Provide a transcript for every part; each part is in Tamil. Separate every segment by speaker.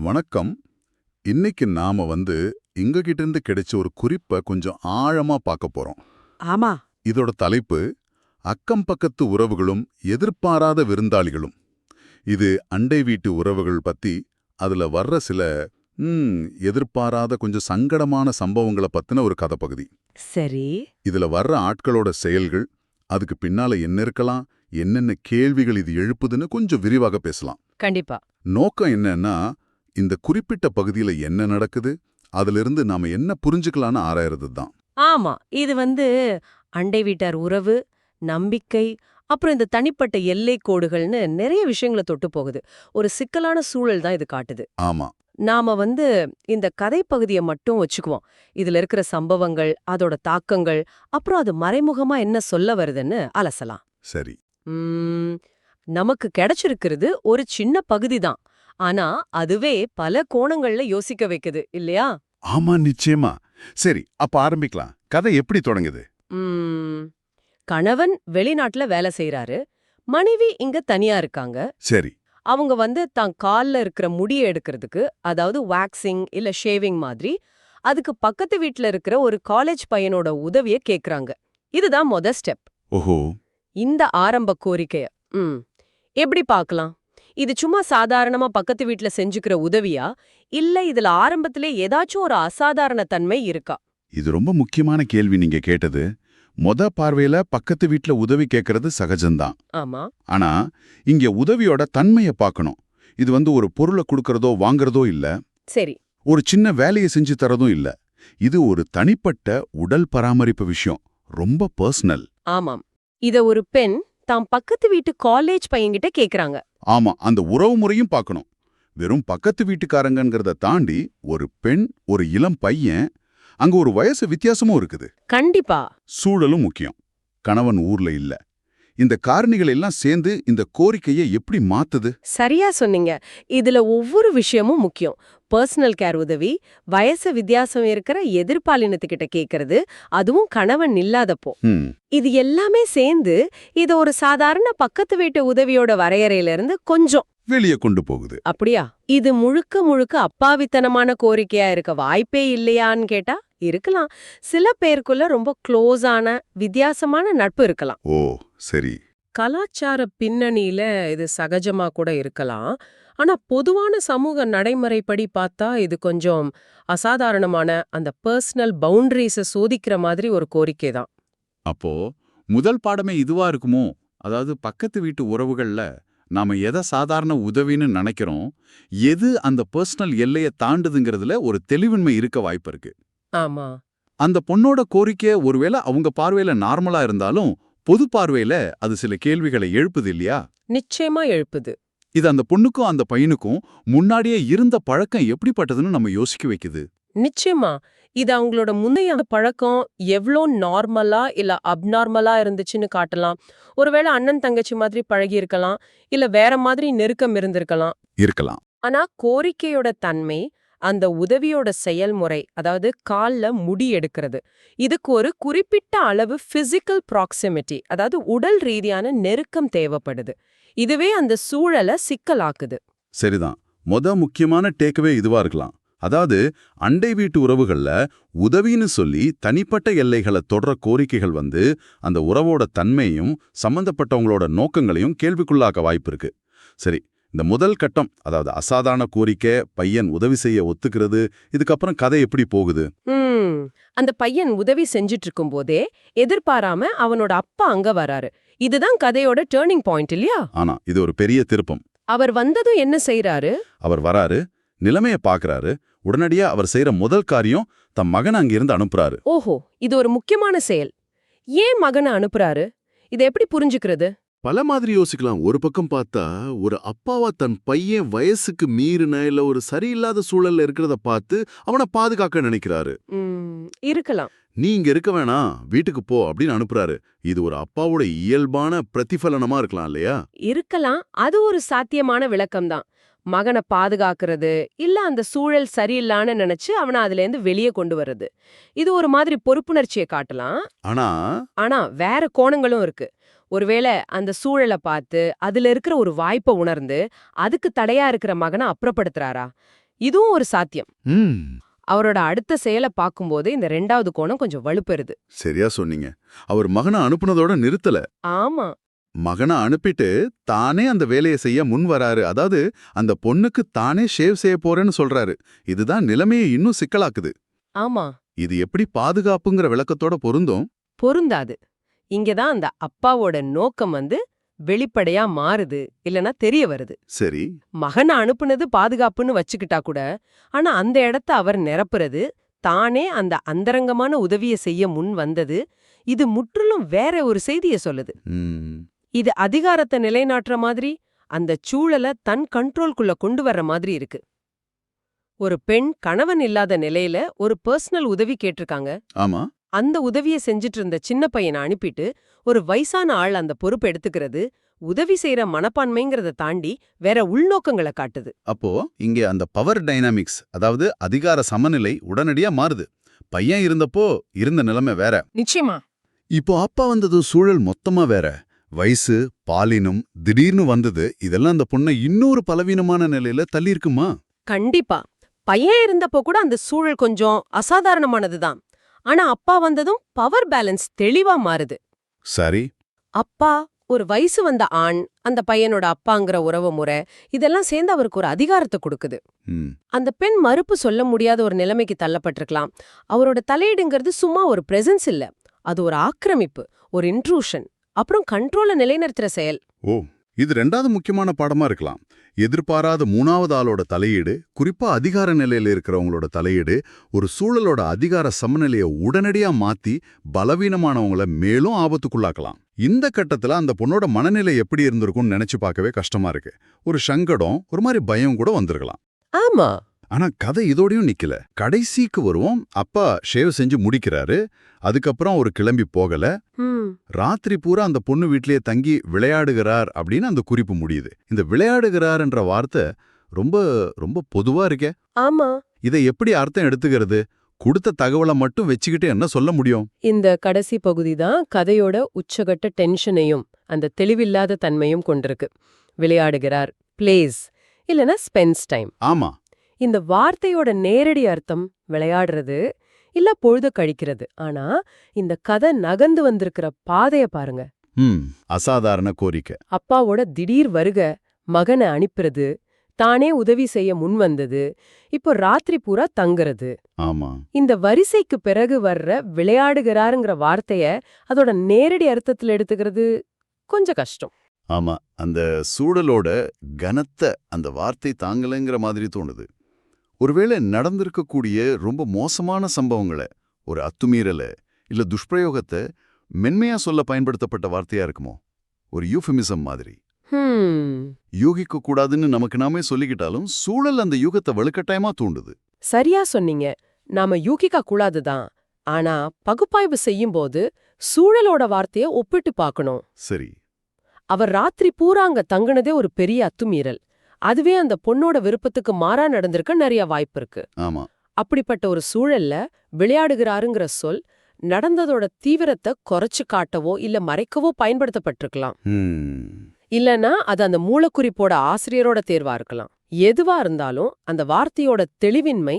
Speaker 1: வணக்கம். இன்னைக்கு நாம வந்து எங்க கிட்ட இருந்து கிடைச்ச ஒரு குறிப்பை கொஞ்சம் ஆழமா பார்க்க போறோம்.
Speaker 2: ஆமா.
Speaker 1: இதோட தலைப்பு அக்கம் பக்கத்து உறவுகளும் எதிர்பாராத விருந்தாளிகளும். இது அண்டை வீட்டு உறவுகள் பத்தி அதுல வர்ற சில ம், எதிர்பாராத கொஞ்சம் சங்கடமான சம்பவங்களை பத்தின ஒரு கதை பகுதி.
Speaker 2: சரி.
Speaker 1: இதுல வர்ற ஆட்களோட செயல்கள் அதுக்கு பின்னால என்ன இருக்கலாம் என்னென்ன கேள்விகள் இது எழுப்புதுன்னு கொஞ்சம் விரிவாக பேசலாம்.
Speaker 2: கண்டிப்பா.
Speaker 1: நோக்கம் என்னன்னா இந்த குறிப்பிட்ட பகுதியில என்ன நடக்குது? அதிலிருந்து நாம என்ன புரிஞ்சுக்கலாம்னு ஆராயறது தான்
Speaker 2: ஆமா இது வந்து அண்டை வீட்டார் உறவு நம்பிக்கை அப்புறம் இந்த தனிப்பட்ட எல்லை கோடுகள்னு நிறைய விஷயங்களை தொட்டு போகுது. ஒரு சிக்கலான சூழல் தான் இது காட்டுது.
Speaker 1: ஆமா.
Speaker 2: நாம வந்து இந்த கதை பகுதியை மட்டும் வச்சுக்குவோம். இதுல இருக்கிற சம்பவங்கள் அதோட தாக்கங்கள் அப்புறம் அது மறைமுகமா என்ன சொல்ல வருதுன்னு அலசலாம்.
Speaker 1: சரி.
Speaker 2: உம், நமக்கு கிடைச்சிருக்கிறது ஒரு சின்ன பகுதி தான். ஆனா அதுவே பல கோணங்கள்ல யோசிக்க வைக்குது இல்லையா?
Speaker 1: ஆமா நிச்சயமா. சரி அப்ப ஆரம்பிக்கலாம். கதை எப்படி தொடங்குது?
Speaker 2: கணவன் வெளிநாட்டுல வேலை செய்யறாரு மனைவி இங்க தனியா இருக்காங்க.
Speaker 1: சரி.
Speaker 2: அவங்க வந்து தான் கால்ல இருக்கிற முடியை எடுக்கிறதுக்கு அதாவது வாக்சிங் இல்ல ஷேவிங் மாதிரி அதுக்கு பக்கத்து வீட்ல இருக்கிற ஒரு காலேஜ் பையனோட உதவிய கேக்குறாங்க. இதுதான் மொத ஸ்டெப்
Speaker 1: ஓஹோ.
Speaker 2: இந்த ஆரம்ப கோரிக்கைய. ம் எப்படி பார்க்கலாம் இது சும்மா சாதாரணமா பக்கத்து வீட்ல செஞ்சுக்கிற உதவியா? இல்ல இதுல ஆரம்பத்திலே ஏதாச்சும் ஒரு அசாதாரண தன்மை இருக்கா?
Speaker 1: இது ரொம்ப முக்கியமான கேள்வி நீங்க கேட்டது. மொத பார்வையில பக்கத்து வீட்ல உதவி கேட்கறது சகஜம்தான்.
Speaker 2: ஆமா.
Speaker 1: ஆனா இங்க உதவியோட தன்மையை பார்க்கணும். இது வந்து ஒரு பொருளை கொடுக்கறதோ வாங்குறதோ இல்ல.
Speaker 2: சரி.
Speaker 1: ஒரு சின்ன வேலையை செஞ்சு தரதும் இல்ல. இது ஒரு தனிப்பட்ட உடல் பராமரிப்பு விஷயம். ரொம்ப பர்சனல்
Speaker 2: ஆமாம். இத ஒரு பெண் தாம் பக்கத்து வீட்டு காலேஜ் பையன்கிட்ட கேக்குறாங்க.
Speaker 1: ஆமா அந்த உறவு முறையும் பார்க்கணும் வெறும் பக்கத்து வீட்டுக்காரங்கங்கிறத தாண்டி ஒரு பெண் ஒரு இளம் பையன் அங்க ஒரு வயசு வித்தியாசமும் இருக்குது.
Speaker 2: கண்டிப்பா.
Speaker 1: சூழலும் முக்கியம். கணவன் ஊர்ல இல்ல. இந்த காரணிகள் எல்லாம் சேர்ந்து இந்த கோரிக்கையை எப்படி மாத்துது?
Speaker 2: சரியா சொன்னீங்க. இதுல ஒவ்வொரு விஷயமும் முக்கியம். பர்சனல் கேர் உதவி வயசு வித்தியாசம் இருக்கிற எதிர்பாலினத்துக்கிட்ட கேக்குறது அதுவும் கணவன் இல்லாதப்போ. இது எல்லாமே சேர்ந்து இது ஒரு சாதாரண பக்கத்து வீட்டு உதவியோட வரையறையில இருந்து கொஞ்சம்.
Speaker 1: வெளியே கொண்டு போகுது.
Speaker 2: அப்படியா? இது முழுக்க முழுக்க அப்பாவித்தனமான கோரிக்கையா இருக்க வாய்ப்பே இல்லையான்னு கேட்டா இருக்கலாம். சில பேருக்குள்ள ரொம்ப க்ளோஸான வித்தியாசமான நட்பு இருக்கலாம்.
Speaker 1: ஓ சரி.
Speaker 2: கலாச்சார பின்னணியில இது சகஜமா கூட இருக்கலாம். ஆனா பொதுவான சமூக நடைமுறைப்படி பார்த்தா இது கொஞ்சம் அசாதாரணமான அந்த பர்சனல் பவுண்டரிஸ சோதிக்கிற மாதிரி ஒரு கோரிக்கை தான்.
Speaker 3: அப்போ முதல் பாடமே இதுவா இருக்குமோ? அதாவது பக்கத்து வீட்டு உறவுகள்ல நாம எதை சாதாரண உதவின்னு நினைக்கிறோம் எது அந்த பர்சனல் எல்லையை தாண்டுதுங்கிறதுல ஒரு தெளிவின்மை இருக்க வாய்ப்பு இருக்கு.
Speaker 2: ஆமா.
Speaker 3: அந்த பொண்ணோட கோரிக்கை ஒருவேளை அவங்க பார்வையில நார்மலா இருந்தாலும் பொது பார்வையில அது சில கேள்விகளை எழுப்புது இல்லையா?
Speaker 2: நிச்சயமா எழுப்புது.
Speaker 3: இது அந்த பொண்ணுக்கும் அந்த பையனுக்கும் முன்னாடியே இருந்த பழக்கம் எப்படிப்பட்டதுன்னு நம்ம யோசிக்க வைக்குது.
Speaker 2: நிச்சயமா. இது அவங்களோட முந்தைய பழக்கம் எவ்ளோ நார்மலா இல்ல அப்நார்மலா இருந்துச்சுன்னு காட்டலாம். ஒருவேளை அண்ணன் தங்கச்சி மாதிரி பழகி இருக்கலாம் இல்ல வேற மாதிரி நெருக்கம் இருந்திருக்கலாம்.
Speaker 1: இருக்கலாம்.
Speaker 2: ஆனா கோரிக்கையோட தன்மை அந்த உதவியோட செயல்முறை அதாவது கால்ல முடி எடுக்கிறது. இதுக்கு ஒரு குறிப்பிட்ட அளவு ஃபிசிக்கல் ப்ராக்சிமிட்டி அதாவது உடல் ரீதியான நெருக்கம் தேவைப்படுது. இதுவே அந்த சூழலை சிக்கலாக்குது.
Speaker 1: சரிதான். மொத முக்கியமான டேக்கவே இதுவா இருக்கலாம். அதாவது அண்டை வீட்டு உறவுகள்ல உதவின்னு சொல்லி தனிப்பட்ட எல்லைகளை தொடர கோரிக்கைகள் வந்து அந்த உறவோட தன்மையும் சம்பந்தப்பட்டவங்களோட நோக்கங்களையும் கேள்விக்குள்ளாக்க வாய்ப்பு இருக்கு. சரி இந்த முதல் கட்டம் அதாவது அசாதாரண கோரிக்கை பையன் உதவி செய்ய ஒத்துக்கிறது இதுக்கப்புறம் கதை எப்படி போகுது?
Speaker 2: அந்த பையன் உதவி செஞ்சுட்டு இருக்கும்போதே எதிர்பாராம அவனோட அப்பா அங்க வராரு. இதுதான் கதையோட டேர்னிங் பாயிண்ட் இல்லையா?
Speaker 1: ஆனா இது ஒரு பெரிய திருப்பம்.
Speaker 2: அவர் வந்ததும் என்ன செய்றாரு?
Speaker 1: அவர் வராரு நிலைமைய பாக்குறாரு உடனடியா அவர் செய்யற முதல் காரியம் தம் மகனை அங்கிருந்து அனுப்புறாரு.
Speaker 2: ஓஹோ இது ஒரு முக்கியமான செயல். ஏன் மகனை அனுப்புறாரு? இதை எப்படி புரிஞ்சுக்கிறது?
Speaker 4: பல மாதிரி யோசிக்கலாம். ஒரு பக்கம் பார்த்தா ஒரு அப்பாவா தன் பையன் வயசுக்கு மீறின இல்ல ஒரு சரியில்லாத சூழல்ல இருக்கிறத பார்த்து அவனை பாதுகாக்க நினைக்கிறாரு.
Speaker 2: இருக்கலாம்.
Speaker 4: நீ இங்க இருக்க வேணாம் வீட்டுக்கு போ அப்படின்னு அனுப்புறாரு. இது ஒரு அப்பாவோட இயல்பான பிரதிபலனமா இருக்கலாம் இல்லையா?
Speaker 2: இருக்கலாம். அது ஒரு சாத்தியமான விளக்கம்தான் மகனை பாதுகாக்கிறது இல்ல அந்த சூழல் சரியில்லான்னு நினைச்சு அவனை அதுல இருந்து வெளியே கொண்டு வர்றது. இது ஒரு மாதிரி பொறுப்புணர்ச்சியை காட்டலாம்.
Speaker 4: ஆனா
Speaker 2: ஆனா வேற கோணங்களும் இருக்கு. ஒருவேளை அந்த சூழலை பார்த்து அதுல இருக்கிற ஒரு வாய்ப்பை உணர்ந்து அதுக்கு தடையா இருக்கிற மகனை அப்புறப்படுத்துறாரா? இதுவும் ஒரு சாத்தியம். அவரோட அடுத்த செயலை பார்க்கும்போது இந்த ரெண்டாவது கோணம் கொஞ்சம் வலுப்பெறுது.
Speaker 1: சரியா சொன்னீங்க. அவர் மகனை அனுப்புனதோட நிறுத்தல.
Speaker 2: ஆமா.
Speaker 1: மகனை அனுப்பிட்டு தானே அந்த வேலையை செய்ய முன் வராரு. அதாவது அந்த பொண்ணுக்கு தானே ஷேவ் செய்ய போறேன்னு சொல்றாரு. இதுதான் நிலைமையை இன்னும் சிக்கலாக்குது.
Speaker 2: ஆமா.
Speaker 1: இது எப்படி பாதுகாப்புங்கிற விளக்கத்தோட பொருந்தும்?
Speaker 2: பொருந்தாது. இங்கதான் அந்த அப்பாவோட நோக்கம் வந்து வெளிப்படையா மாறுது இல்லனா தெரிய வருது.
Speaker 1: சரி.
Speaker 2: மகனை அனுப்புனது பாதுகாப்புன்னு வச்சுக்கிட்டா கூட ஆனா அந்த இடத்த அவர் நிரப்புறது தானே அந்த அந்தரங்கமான உதவியை செய்ய முன் வந்தது இது முற்றிலும் வேற ஒரு செய்திய சொல்லுது. இது அதிகாரத்தை நிலைநாட்டுற மாதிரி அந்த சூழலை தன் கண்ட்ரோல்குள்ள கொண்டு வர்ற மாதிரி இருக்கு. ஒரு பெண் கணவன் இல்லாத நிலையில ஒரு பர்சனல் உதவி கேட்டிருக்காங்க.
Speaker 1: ஆமா.
Speaker 2: அந்த உதவியை செஞ்சுட்டு இருந்த சின்ன பையனை அனுப்பிட்டு ஒரு வயசான ஆள் அந்த பொறுப்பு எடுத்துக்கிறது உதவி செய்யற மனப்பான்மைங்கிறத தாண்டி வேற உள்நோக்கங்களை காட்டுது.
Speaker 1: அப்போ இங்கே அந்த பவர் டைனாமிக்ஸ் அதாவது அதிகார சமநிலை உடனடியா மாறுது. பையன் இருந்தப்போ இருந்த நிலைமை வேற.
Speaker 2: நிச்சயமா.
Speaker 1: இப்போ அப்பா வந்தது சூழல் மொத்தமா வேற. வயசு பாலினம் திடீர்னு வந்தது இதெல்லாம் அந்த பொண்ணை இன்னொரு பலவீனமான நிலையில தள்ளியிருக்குமா?
Speaker 2: கண்டிப்பா. பையன் இருந்தப்போ கூட அந்த சூழல் கொஞ்சம் அசாதாரணமானதுதான். ஆனா அப்பா வந்ததும் பவர் பேலன்ஸ் தெளிவா மாறுது.
Speaker 1: சரி.
Speaker 2: அப்பா ஒரு வயசு வந்த ஆண் அந்த பையனோட அப்பாங்கிற உறவு முறை இதெல்லாம் சேர்ந்து அவருக்கு ஒரு அதிகாரத்தை கொடுக்குது. அந்த பெண் மறுப்பு சொல்ல முடியாத ஒரு நிலைமைக்கு தள்ளப்பட்டிருக்கலாம். அவரோட தலையீடுங்கிறது சும்மா ஒரு பிரசன்ஸ் இல்ல. அது ஒரு ஆக்கிரமிப்பு ஒரு இன்ட்ரூஷன் அப்புறம் கண்ட்ரோல நிலைநிறுத்துற செயல்.
Speaker 1: ஓ இது ரெண்டாவது முக்கியமான பாடமா இருக்கலாம். எதிர்பாராத மூணாவது ஆளோட தலையீடு குறிப்பா அதிகார நிலையில இருக்கிறவங்களோட தலையீடு ஒரு சூழலோட அதிகார சமநிலையை உடனடியா மாத்தி பலவீனமானவங்கள மேலும் ஆபத்துக்குள்ளாக்கலாம். இந்த கட்டத்துல அந்த பொண்ணோட மனநிலை எப்படி இருந்திருக்கும்னு நினைச்சு பார்க்கவே கஷ்டமா இருக்கு. ஒரு சங்கடம் ஒரு மாதிரி பயம் கூட வந்திருக்கலாம்.
Speaker 2: ஆமா.
Speaker 1: ஆனா கதை இதோடயும் நிக்கல. கடைசிக்கு வருவோம். அப்பா ஷேவ் செஞ்சு முடிக்கிறாரு. அதுக்கப்புறம் ஒரு கிளம்பி போகல. ராத்திரி பூரா அந்த பொண்ணு வீட்லயே தங்கி விளையாடுகிறார் அப்படின்னு அந்த குறிப்பு முடியுது. இந்த விளையாடுகிறார் என்ற வார்த்தை ரொம்ப ரொம்ப பொதுவா இருக்கே.
Speaker 2: ஆமா.
Speaker 1: இதை எப்படி அர்த்தம் எடுத்துக்கிறது? கொடுத்த தகவலை மட்டும் வச்சுக்கிட்டு என்ன சொல்ல முடியும்?
Speaker 2: இந்த கடைசி பகுதி தான் கதையோட உச்சகட்ட டென்ஷனையும் அந்த தெளிவில்லாத தன்மையும் கொண்டிருக்கு. விளையாடுகிறார் பிளேஸ் இல்லனா ஸ்பென்ஸ் டைம்
Speaker 1: ஆமா.
Speaker 2: இந்த வார்த்தையோட நேரடி அர்த்தம் விளையாடுறது இல்ல பொழுத கழிக்கிறது. ஆனா இந்த கதை நகர்ந்து வந்திருக்கிற பாதைய பாருங்க.
Speaker 1: அசாதாரண கோரிக்கை.
Speaker 2: அப்பாவோட திடீர் வருக மகனை அனுப்புறது தானே உதவி செய்ய முன் வந்தது இப்போ ராத்திரி பூரா தங்குறது.
Speaker 1: ஆமா.
Speaker 2: இந்த வரிசைக்கு பிறகு வர்ற விளையாடுகிறாருங்கிற வார்த்தைய அதோட நேரடி அர்த்தத்துல எடுத்துக்கிறது கொஞ்சம் கஷ்டம்.
Speaker 1: ஆமா அந்த சூழலோட கனத்த அந்த வார்த்தை தாங்கலைங்கிற மாதிரி தோணுது. ஒருவேளை நடந்திருக்கக்கூடிய ரொம்ப மோசமான சம்பவங்களை ஒரு அத்துமீறல இல்ல துஷ்பிரயோகத்தை மென்மையா சொல்ல பயன்படுத்தப்பட்ட வார்த்தையா இருக்குமோ? ஒரு யூஃபெமிசம் மாதிரி. யூகிக்க கூடாதுன்னு நமக்கு நாமே சொல்லிக்கிட்டாலும் சூழல் அந்த யூகத்தை வலுக்கட்டாயமா தூண்டுது.
Speaker 2: சரியா சொன்னீங்க. நாம யூகிக்க கூடாதுதான் ஆனா பகுப்பாய்வு செய்யும்போது சூழலோட வார்த்தைய ஒப்பிட்டு பார்க்கணும்.
Speaker 1: சரி.
Speaker 2: அவர் ராத்திரி பூரா அங்க தங்குனதே ஒரு பெரிய அத்துமீறல். அதுவே அந்த பொண்ணோட விருப்பத்துக்கு மாறா நடந்திருக்க நிறைய வாய்ப்பு இருக்கு.
Speaker 1: ஆமா.
Speaker 2: அப்படிப்பட்ட ஒரு சூழல்ல விளையாடுகிறாருங்கிற சொல் நடந்ததோட தீவிரத்தை குறைச்சு காட்டவோ இல்ல மறைக்கவோ பயன்படுத்தப்பட்டிருக்கலாம். இல்லனா அது அந்த மூலக்குறிப்போட ஆசிரியரோட தேர்வா இருக்கலாம். எதுவா இருந்தாலும் அந்த வார்த்தையோட தெளிவின்மை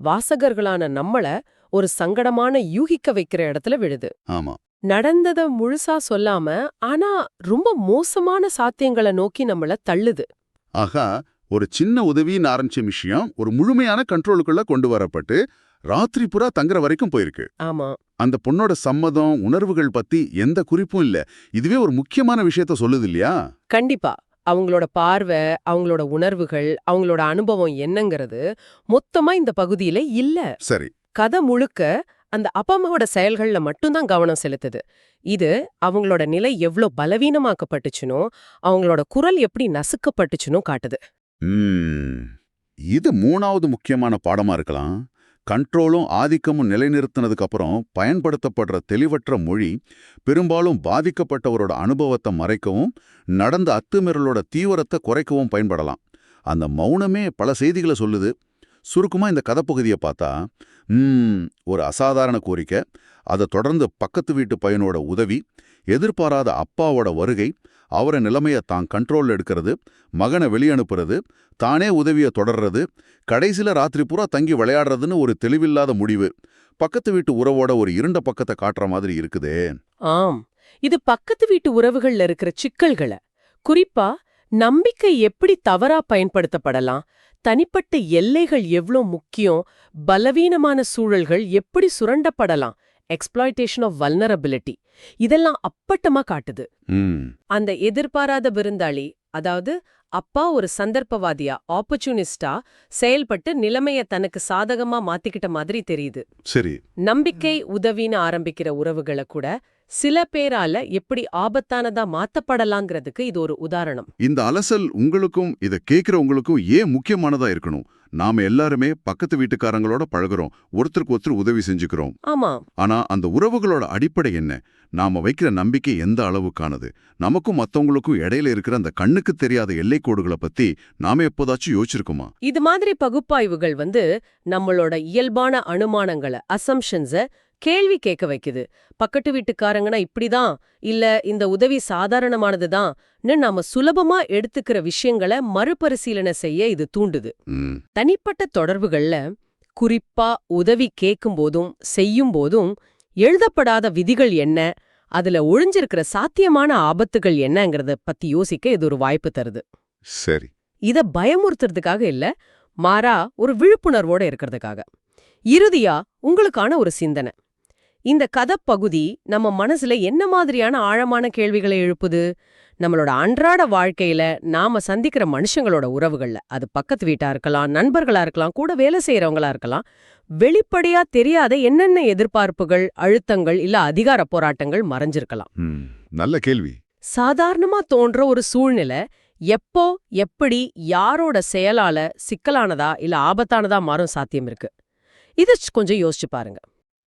Speaker 2: வாசகர்களான நம்மள ஒரு சங்கடமான யூகிக்க வைக்கிற இடத்துல விழுது.
Speaker 1: ஆமா.
Speaker 2: நடந்தத முழுசா சொல்லாம ஆனா ரொம்ப மோசமான சாத்தியங்களை நோக்கி நம்மள தள்ளுது.
Speaker 1: ஆகா ஒரு சின்ன உதவின்னு ஆரம்பிச்ச விஷயம் ஒரு முழுமையான கண்ட்ரோலுக்குள்ள கொண்டு வரப்பட்டு ராத்திரி புறா தங்குற வரைக்கும் போயிருக்கு.
Speaker 2: ஆமா.
Speaker 1: அந்த பொண்ணோட சம்மதம் உணர்வுகள் பத்தி எந்த குறிப்பும் இல்ல. இதுவே ஒரு முக்கியமான விஷயத்த சொல்லுது இல்லையா?
Speaker 2: கண்டிப்பா. அவங்களோட பார்வை அவங்களோட உணர்வுகள் அவங்களோட அனுபவம் என்னங்கிறது மொத்தமா இந்த பகுதியில இல்ல.
Speaker 1: சரி.
Speaker 2: கதை முழுக்க அந்த அப்பா அம்மாவோட செயல்கள்ல மட்டும்தான் கவனம் செலுத்துது. இது அவங்களோட நிலை எவ்வளோ பலவீனமாக்கப்பட்டுச்சுனோ அவங்களோட குரல் எப்படி நசுக்கப்பட்டுச்சுனோ காட்டுது.
Speaker 1: ம், இது மூணாவது முக்கியமான பாடமா இருக்கலாம். கண்ட்ரோலும் ஆதிக்கமும் நிலைநிறுத்தினதுக்கு அப்புறம் பயன்படுத்தப்படுற தெளிவற்ற மொழி பெரும்பாலும் பாதிக்கப்பட்டவரோட அனுபவத்தை மறைக்கவும் நடந்த அத்துமீறலோட தீவிரத்தை குறைக்கவும் பயன்படலாம். அந்த மௌனமே பல செய்திகளை சொல்லுது. சுருக்கமாக இந்த கதைப்பகுதியை பார்த்தா ஒரு அசாதாரண கோரிக்கை. அதை தொடர்ந்து பக்கத்து வீட்டு பையனோட உதவி எதிர்பாராத அப்பாவோட வருகை அவரை நிலைமைய தான் கண்ட்ரோல்ல எடுக்கிறது மகனை வெளியனுப்புறது தானே உதவிய தொடர்றது கடைசில ராத்திரி பூரா தங்கி விளையாடுறதுன்னு ஒரு தெளிவில்லாத முடிவு. பக்கத்து வீட்டு உறவோட ஒரு இருண்ட பக்கத்தை காட்டுற மாதிரி இருக்குதே.
Speaker 2: ஆம். இது பக்கத்து வீட்டு உறவுகள்ல இருக்கிற சிக்கல்கள. குறிப்பா நம்பிக்கை எப்படி தவறா பயன்படுத்தப்படலாம்? தனிப்பட்ட எல்லைகள் எவ்ளோ முக்கியம்? பலவீனமான சூழல்கள் எப்படி சுரண்டப்படலாம்? எக்ஸ்ப்ளாய்டேஷன் ஆஃப் வல்னரபிலிட்டி இதெல்லாம் அப்பட்டமா காட்டுது. அந்த எதிர்பாராத விருந்தாளி அதாவது அப்பா ஒரு சந்தர்ப்பவாதியா ஆப்பர்ச்சுனிஸ்டா செயல்பட்டு நிலைமைய தனக்கு சாதகமா மாத்திக்கிட்ட மாதிரி தெரியுது.
Speaker 1: சரி.
Speaker 2: நம்பிக்கை உதவின்னு ஆரம்பிக்கிற உறவுகளை கூட சில பேரால எப்படி ஆபத்தானதா மாத்தப்படலாங்கிறதுக்கு இது ஒரு உதாரணம்.
Speaker 1: இந்த அலசல் உங்களுக்கும் இத கேக்குற உங்களுக்கும் ஏன் முக்கியமானதா இருக்கணும்? நாம எல்லாருமே பக்கத்து வீட்டுக்காரங்களோட பழகுறோம். ஒருத்தருக்கு ஒருத்தர் உதவி செஞ்சுக்கிறோம்.
Speaker 2: ஆமா.
Speaker 1: ஆனா அந்த உறவுகளோட அடிப்படை என்ன? நாம வைக்கிற நம்பிக்கை எந்த அளவுக்கானது? நமக்கும் மத்தவங்களுக்கும் இடையில இருக்கிற அந்த கண்ணுக்கு தெரியாத எல்லைக்கோடுகளை பத்தி நாம எப்போதாச்சும் யோசிச்சிருக்கோமா?
Speaker 2: இது மாதிரி பகுப்பாய்வுகள் வந்து நம்மளோட இயல்பான அனுமானங்களை அசம்ஷன்ஸ கேள்வி கேட்க வைக்குது. பக்கத்து வீட்டுக்காரங்கன்னா இப்படிதான் இல்ல இந்த உதவி சாதாரணமானதுதான்னு நாம சுலபமா எடுத்துக்கிற விஷயங்களை மறுபரிசீலனை செய்ய இது தூண்டுது. தனிப்பட்ட தொடர்புகள்ல குறிப்பா உதவி கேட்கும் போதும் செய்யும் போதும் எழுதப்படாத விதிகள் என்ன அதுல ஒளிஞ்சிருக்கிற சாத்தியமான ஆபத்துகள் என்னங்கறத பத்தி யோசிக்க இது ஒரு வாய்ப்பு தருது.
Speaker 1: சரி.
Speaker 2: இத பயமுறுத்துறதுக்காக இல்ல மாறா ஒரு விழிப்புணர்வோட இருக்கிறதுக்காக. இறுதியா உங்களுக்கான ஒரு சிந்தனை. இந்த கதப்பகுதி நம்ம மனசுல என்ன மாதிரியான ஆழமான கேள்விகளை எழுப்புது? நம்மளோட அன்றாட வாழ்க்கையில நாம சந்திக்கிற மனுஷங்களோட உறவுகள்ல. அது பக்கத்து வீட்டா இருக்கலாம் நண்பர்களா இருக்கலாம் கூட வேலை செய்யறவங்களா இருக்கலாம். வெளிப்படையா தெரியாத என்னென்ன எதிர்பார்ப்புகள் அழுத்தங்கள் இல்ல அதிகார போராட்டங்கள் மறைஞ்சிருக்கலாம்.
Speaker 1: நல்ல கேள்வி.
Speaker 2: சாதாரணமா தோன்ற ஒரு சூழ்நிலை எப்போ எப்படி யாரோட செயலால சிக்கலானதா இல்ல ஆபத்தானதா மாறும் சாத்தியம் இருக்கு. இத கொஞ்சம் யோசிச்சு பாருங்க.